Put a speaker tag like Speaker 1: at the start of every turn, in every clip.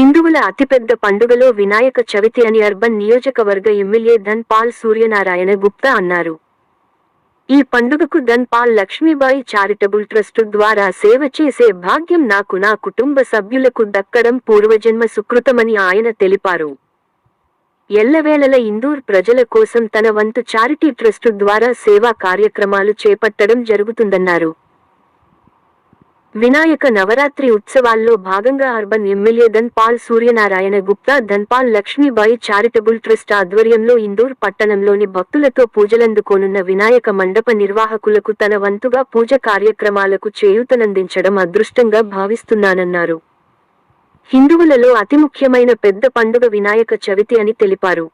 Speaker 1: హిందువుల అతిపెద్ద పండుగలో వినాయక చవితి అని అర్బన్ నియోజకవర్గ ఎమ్మెల్యే ధన్ పాల్ సూర్యనారాయణ గుప్తా అన్నారు. ఈ పండుగకు Dhanpal Lakshmibai charitable trust ద్వారా సేవ చేసే భాగ్యం నాకు నా కుటుంబ సభ్యులకు దక్కడం పూర్వజన్మ సుకృతమని ఆయన తెలిపారు. ఎల్లవేళల ఇందూర్ ప్రజల కోసం తన వంతు చారిటీ ట్రస్టు ద్వారా సేవా కార్యక్రమాలు చేపట్టడం జరుగుతుందన్నారు. వినాయక నవరాత్రి ఉత్సవాల్లో భాగంగా urban MLA Dhanpal Suryanarayana Gupta Dhanpal Lakshmibai charitable trust ఆధ్వర్యంలో ఇందూర్ పట్టణంలోని భక్తులతో పూజలందుకోనున్న వినాయక మండప నిర్వాహకులకు తన వంతుగా పూజ కార్యక్రమాలకు చేయూతనందించడం అదృష్టంగా భావిస్తున్నానన్నారు. హిందువులలో అతి ముఖ్యమైన పెద్ద పండుగ వినాయక చవితి అని తెలిపారు.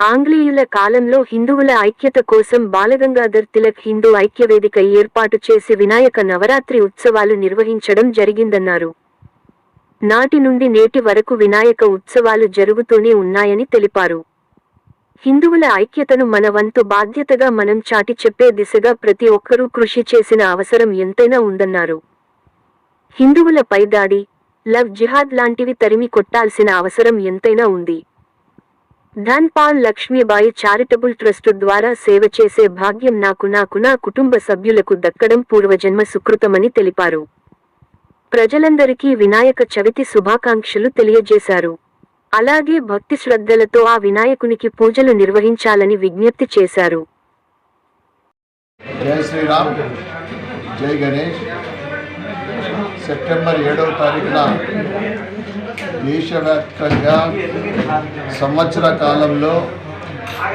Speaker 1: ఆంగ్లేయుల కాలంలో హిందువుల ఐక్యత కోసం బాలగంగాధర్ తిలక్ హిందూ ఐక్యవేదిక ఏర్పాటు చేసి వినాయక నవరాత్రి ఉత్సవాలు నిర్వహించడం జరిగిందన్నారు. నాటి నుండి నేటి వరకు వినాయక ఉత్సవాలు జరుగుతూనే ఉన్నాయని తెలిపారు. హిందువుల ఐక్యతను మన వంతు బాధ్యతగా మనం చాటి చెప్పే దిశగా ప్రతి ఒక్కరూ కృషి చేసిన అవసరం ఎంతైనా ఉందన్నారు. హిందువుల దాడి లవ్ జిహాద్ లాంటివి తరిమి కొట్టాల్సిన అవసరం ఎంతైనా ఉంది. Dhanpal Lakshmibai charitable trust ద్వారా సేవ చేసే భాగ్యం నాకు నాకు నా కుటుంబ సభ్యులకు దక్కడం పూర్వజన్మ సుకృతమని తెలిపారు. ప్రజలందరికీ వినాయక చవితి శుభాకాంక్షలు తెలియజేశారు. అలాగే భక్తి శ్రద్ధలతో ఆ వినాయకునికి పూజలు నిర్వహించాలని విజ్ఞప్తి చేశారు.
Speaker 2: జై శ్రీరామ్. జై గణేష్. సెప్టెంబర్ ఏడవ తారీఖున దేశవ్యాప్తంగా సంవత్సర కాలంలో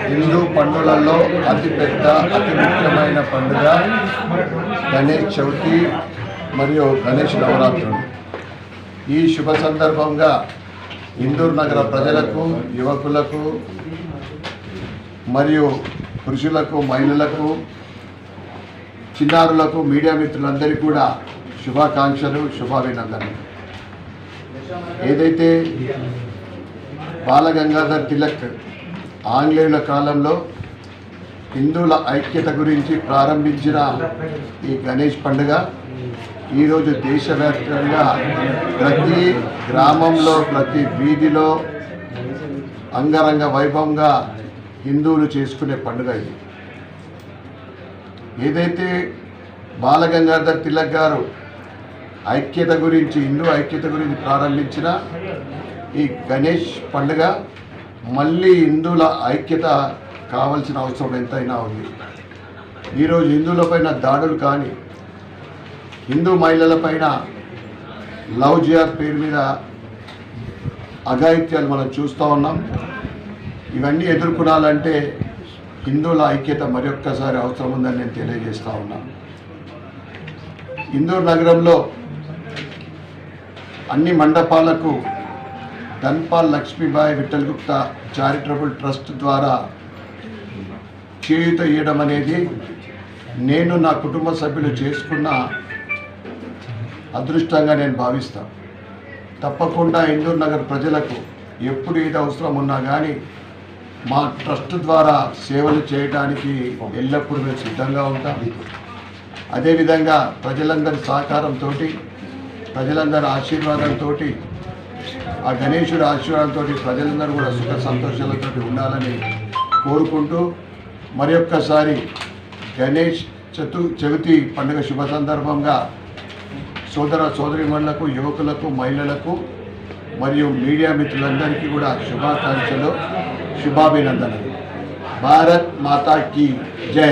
Speaker 2: హిందూ పండుగలలో అతిపెద్ద అతి ముఖ్యమైన పండుగ గణేష్ చవితి మరియు గణేష్ నవరాత్రులు. ఈ శుభ సందర్భంగా ఇందూరు నగర ప్రజలకు యువకులకు మరియు పురుషులకు మహిళలకు చిన్నారులకు మీడియా మిత్రులందరికీ కూడా శుభాకాంక్షలు శుభాభినందనలు. ఏదైతే బాలగంగాధర్ తిలక్ ఆంగ్లేయుల కాలంలో హిందువుల ఐక్యత గురించి ప్రారంభించిన ఈ గణేష్ పండుగ ఈరోజు దేశవ్యాప్తంగా ప్రతి గ్రామంలో ప్రతి వీధిలో అంగరంగ వైభవంగా హిందువులు చేసుకునే పండుగ ఇది. ఏదైతే బాలగంగాధర్ తిలక్ గారు ఐక్యత గురించి హిందూ ఐక్యత గురించి ప్రారంభించిన ఈ గణేష్ పండుగ మళ్ళీ హిందువుల ఐక్యత కావాల్సిన అవసరం ఎంతైనా ఉంది. ఈరోజు హిందువులపైన దాడులు కానీ హిందూ మహిళలపైన లవ్ జియార్ పేరు మీద అఘాయిత్యాలు మనం చూస్తూ ఉన్నాం. ఇవన్నీ ఎదుర్కొనాలంటే హిందువుల ఐక్యత మరొక్కసారి అవసరం ఉందని నేను తెలియజేస్తూ ఉన్నాను. ఇందూరు నగరంలో అన్ని మండపాలకు ధన్పాల్ లక్ష్మీబాయి విఠల్ గుప్తా చారిటబుల్ ట్రస్ట్ ద్వారా చేయుత ఇవ్వడం అనేది నేను నా కుటుంబ సభ్యులు చేసుకున్న అదృష్టంగా నేను భావిస్తాను తప్పకుండా ఇందూర్ నగర్ ప్రజలకు ఎప్పుడు ఏది అవసరం ఉన్నా కానీ మా ట్రస్ట్ ద్వారా సేవలు చేయడానికి ఎల్లప్పుడూ మేము సిద్ధంగా ఉంటాం. అదేవిధంగా ప్రజలందరి సహకారంతో ప్రజలందరి ఆశీర్వాదంతో ఆ గణేశుడి ఆశీర్వాదంతో ప్రజలందరూ కూడా సుఖ సంతోషాలతో ఉండాలని కోరుకుంటూ మరి ఒక్కసారి గణేష్ చతు చవితి పండుగ శుభ సందర్భంగా సోదర సోదరిమణులకు యువకులకు మహిళలకు మరియు మీడియా మిత్రులందరికీ కూడా శుభాకాంక్షలు శుభాభినందనలు. భారత్ మాతా కీ జై.